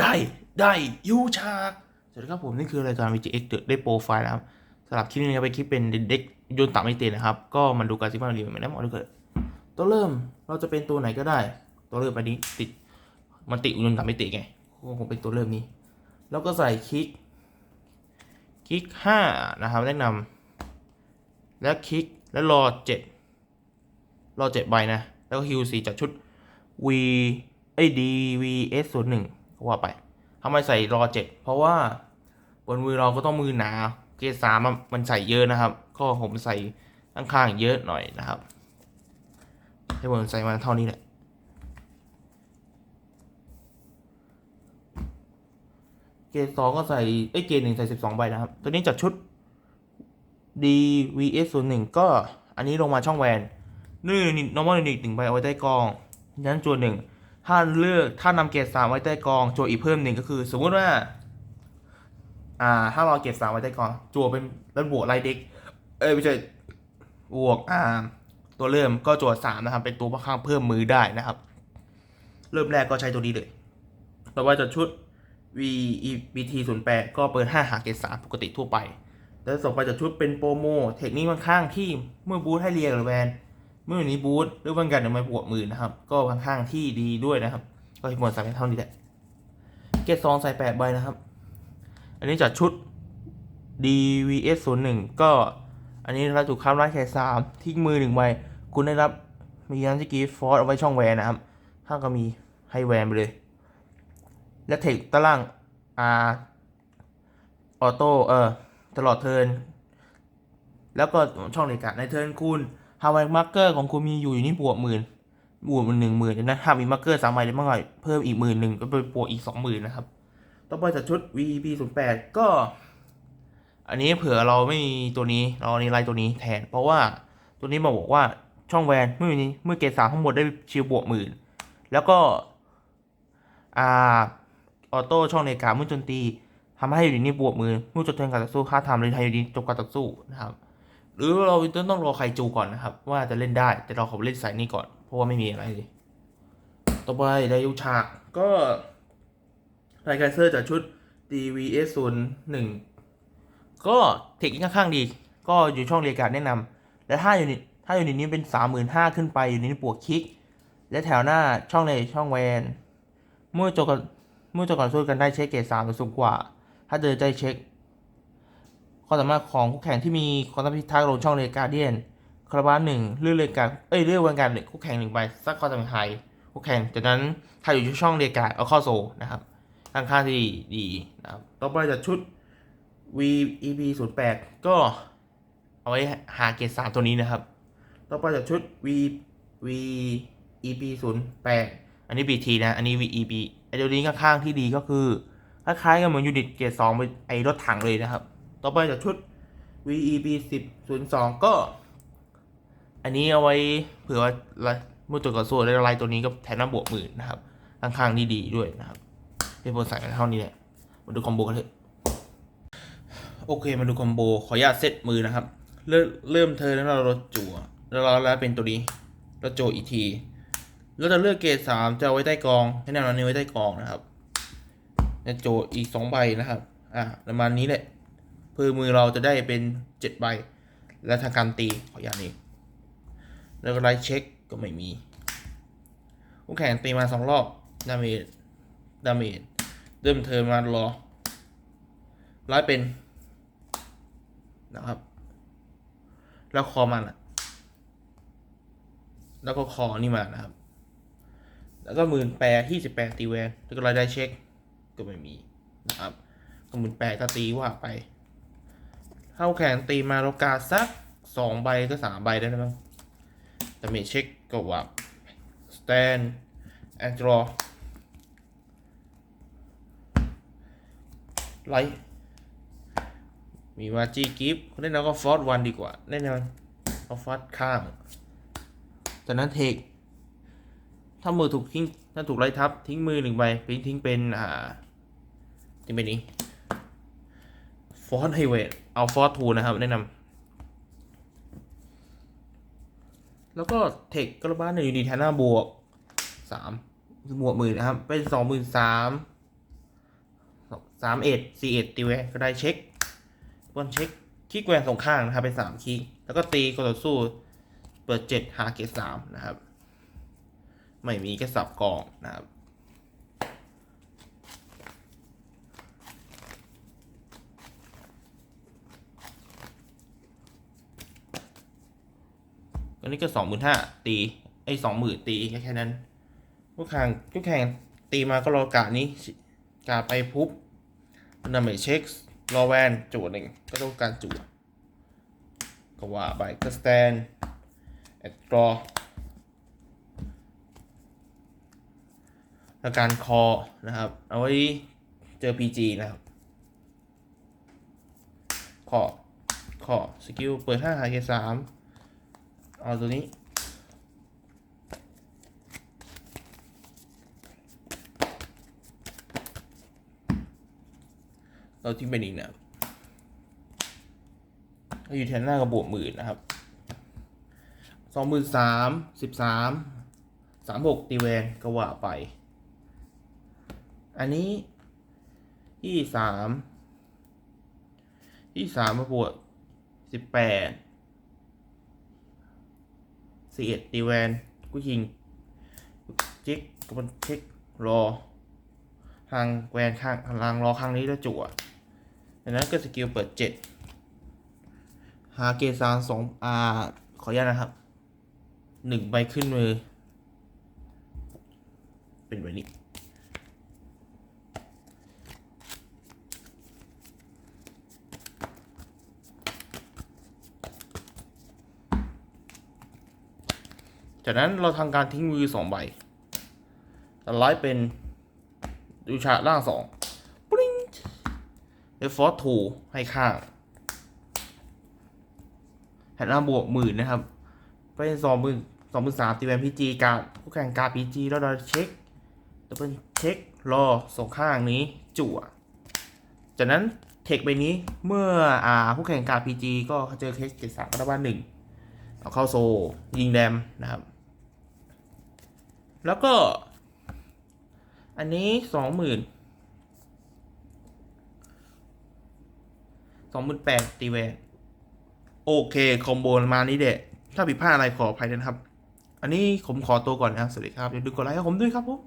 ได้ได้ยูชากสวัสดีครับผมนี่คือรายการ VGX เดได้โปรไฟล์นะครับสำหรับคลิปนี้ครับเป็นคลิปเป็นเด็กยนต์ต่ำไม่เตะนะครับ ก็มาดูการซิฟ้ารีเหมือนน้ำมันเกิดตัวเริ่มเราจะเป็นตัวไหนก็ได้ ตัวเริ่มอันนี้ติดมันติดยนต์ต่ำไม่เตะไงผมเป็นตัวเริ่มนี้ แล้วก็ใส่คลิก คลิกห้านะครับแนะนำแล้วคลิกแล้วรอเจ็ดรอเจ็ดใบนะ แล้วก็ฮิวสีจากชุด V ไอ้ DVS ศูนย์หนึ่ง ว่าไปทำไมใส่รอเจ็ดเพราะว่าบนมือเราก็ต้องมือหนา เกรดสามมันใส่เยอะนะครับ ก็ผมใส่ข้างๆเยอะหน่อยนะครับให้ผมใส่มาเท่านี้แหละเกรดสองก็ใส่เอ้ยเกรดหนึ่งใส่สิบสองใบนะครับ ตัวนี้จากชุด DVS ศูนย์หนึ่งก็อันนี้ลงมาช่องแวนนี่ normal unit หนึ่งใบเอาไว้ใต้กองนั้นจวนหนึ่ง ถ้าเลือกถ้านำเกรดสามไว้ใต้กองจัวอีกเพิ่มหนึ่งก็คือ สมมุติว่า อ่า ถ้าเราเกรดสามไว้ใต้กองจัวเป็นแล้วบวกไลเด็ก เอ้ยไม่ใช่บวกอ่า ตัวเริ่มก็จัวสามนะครับ เป็นตัวข้างเพิ่มมือได้นะครับ เริ่มแรกก็ใช้ตัวนี้เลยต่อไปจะชุด V E B T 0 8ก็เปิด 5 หาเกรด3ปกติทั่วไป แล้วต่อไปจะชุดเป็นโปรโม เทคนิคค่อนข้างที่เมื่อบูทให้เรียงหรือแวน เมื่อวันนี้บูทหรือวันกันเดี๋ยวมาบวกมือนะครับ ก็ค่อนข้างที่ดีด้วยนะครับ ก็ที่หมดใส่ไปเท่านี้แหละเกรด2ใส่8ใบนะครับ อันนี้จัดชุด DVS 0 1ก็อันนี้เราถูกค้ำร้านแค่สามทิ้งมือหนึ่งใบ คุณได้รับมียันจิกีฟอร์สเอาไว้ช่องแวนนะครับ ถ้างก็มีให้แวนไปเลย และเทคตารางอาออโต้เออตลอดเทิร์นแล้วก็ช่องเลกะในเทิร์นคุณ ฮาวายมาร์เกอร์ของคุณมีอยู่อยู่นี่บวกหมื่นบวกมันหนึ่งหมื่นนะถ้ามีมาร์เกอร์สามใบได้มากกว่เพิ่มอีกหมื่นหนึ่งก็ไปบวกอีกสองหมื่นนะครับ ต่อไปจากชุด VP 0 8ก็ อันนี้เผื่อเราไม่มีตัวนี้เราในไลน์ตัวนี้แทน เพราะว่าตัวนี้มาบอกว่าช่องแวนเมื่อนี้เมื่อเกรดสามทั้งหมดได้ชิลบวกหมื่นแล้วก็อ่าออโต้ช่องในกาเมื่อจนตีทำให้อยู่นี้บวกมือเมื่อจบเทิร์นการต่อสู้ค่าทำเลยไทยอยู่นี้จบการต่อสู้นะครับ หรือเราต้องรอใครจูก่อนนะครับ ว่าจะเล่นได้แต่เราขอเล่นสายนี้ก่อน เพราะว่าไม่มีอะไรเลยต่อไปไดยูฉากก็ไทไกเซอร์จากชุด DVS 0 1ก็เทคนิคค่อนข้างดี ก็อยู่ช่องเรียการแนะนำและถ้าอยู่นิถ้าอยู่นิตนี้เป็นสามหมื่นห้าขึ้นไปอยู่นิตบวกคิก และแถวหน้าช่องเลช่องแวนเมื่อจบกันเมื่อจบก่อนสู้กันได้เช็คเกรดสามหรือสูงกว่า ถ้าเดินใจเช็ค ความสามารถของคู่แข่งที่มีความสามารถพิทักษ์ลงช่องเลกาเดียนคาราบาหนึ่งเลือกเลกาเอ้ยเลือกวันการหนึ่งคู่แข่งหนึ่งใบสักความสามารถไฮคู่แข่งจากนั้นถ้าอยู่ช่องเลกาเอาเข้าโซนะครับค่อนข้างที่ดีนะครับต่อไปจะชุด VEP 0 8ก็เอาไว้หาเกรดสามตัวนี้นะครับ ต่อไปจากชุด V VEP 0 8อันนี้ BT นะ อันนี้ VEP ไอเดียวนี้ข้างๆที่ดีก็คือคล้ายๆกับเหมือนยูนิตเกรดสองเป็นไอรถถังเลยนะครับ ต่อไปจากชุด VEP 10 0 2 ก็ อันนี้เอาไว้เผื่อว่าเมื่อตัวก่อสู้ได้ไลน์ตัวนี้ก็แถมน้ำบวกหมื่นนะครับข้างๆนี่ดีด้วยนะครับ เป็นบนใส่กันเท่านี้แหละมาดูคอมโบกันเถอะโอเคมาดูคอมโบขออนุญาตเซตมือนะครับ เริ่มเริ่มเธอแล้วเราลดจั่วแล้วเราแล้วเป็นตัวนี้แล้วโจอีกทีแล้วจะเลือกเกรดสามจะเอาไว้ใต้กองให้แนวนี้ไว้ใต้กองนะครับแล้วโจอีกสองใบนะครับ อะประมาณนี้แหละ เพื่อมือเราจะได้เป็นเจ็ดใบ และทางการตีขออย่างนี้ แล้วก็ไลท์เช็คก็ไม่มีคู่แข่งตีมาสองรอบดาเมจดาเมจเริ่มเธอมารอไลท์เป็นนะครับ แล้วคอมันอะแล้วก็คอนี่มานะครับ แล้วก็หมื่นแปดที่สิบแปดตีแวนแล้วก็รายได้เช็คก็ไม่มีนะครับก็หมื่นแปดก็ตีว่าไป เข้าแข่งตีมาโลกาสักสองใบก็สามใบได้แล้วมั้งแต่มจเช็คก็ว่าสแตนแอนดรอไลท์มีมาจีกิฟเล่นแล้วก็ฟอร์ดวันดีกว่า เล่นแล้วเอาฟอร์ดข้างจากนั้นเทค ถ้ามือถูกทิ้งถ้าถูกไล่ทับ ทิ้งมือหนึ่งใบไปทิ้งเป็น อ่าทิ้งเป็นนี้ อร์ดไฮเวทเอาฟอร์ทูนะครับแนะนำแล้วก็เทคกระบ้านอยู่ดีแทนหน้าบวกสามบวกหมื่นนะครับ เป็นสองหมื่นสามสามเอ็ดสี่เอ็ดตีแวนก็ได้เช็ควันเช็คคลิกวนสองข้างนะครับไปสามคลิกแล้วก็ตีกดต่อสู้เปิดเจ็ดหาเกตสามนะครับ ไม่มีกระสับกองนะครับ อันนี้ก็สองหมื่นห้าตีไอ้สองหมื่นตีแค่แค่นั้นทุกแข่งทุกแข่งตีมาก็รอกานี้กาไปปุ๊บนำไปเช็ครอแวนจั่วหนึ่งก็ต้องการจั่วก็ว่าไปก็สแตนแอดรอแล้วการคอนะครับ เอาไว้เจอ PG นะครับขอขอสกิลเปิด5หาเคสาม เอาตัวนี้ เราทิ้งไปอีกนะครับก็อยู่แทนหน้ากับบวกหมื่นนะครับสองหมื่นสามสิบสามสามหกตีแวนก็ว่าไป อันนี้ที่สามที่สามมาบวกสิบแปด สี่เอ็ดตีแวนกูยิงเช็กับบนเช็ครอทางแวนข้างทางรอข้างนี้แล้วจั่วดังนั้นก็สกิลเปิดเจ็ดหาเกซานสองอ่าขออนุญาตนะครับหนึ่งใบขึ้นมือ เป็นแบบนี้ จากนั้นเราทำการทิ้งมือสองใบแต่ไลฟ์เป็นดูชาร่างสองปริ้งเดฟอร์ทูให้ข้างแผ่นหน้าบวกหมื่นนะครับ เป็นสองหมื่นสองหมื่นสามตีแวนพีจีการผู้แข่งการพีจีแล้วเราเช็คดับเบิลเช็ครอส่งข้างนี้จั่ว จากนั้นเทคใบนี้เมื่ออ่าผู้แข่งการพีจีก็เจอเคสเกตสามก็ได้บ้านหนึ่งเอาเข้าโซยิงแดมนะครับ แล้วก็ อันนี้สองหมื่นสองหมื่นแปดตีแวนโอเค คอมโบมานี้เด็ดถ้าผิดพลาดอะไรขออภัยด้วยนะครับ อันนี้ผมขอตัวก่อนนะครับ สวัสดีครับเดี๋ยวดูกดไลค์ให้ผมด้วยครับผม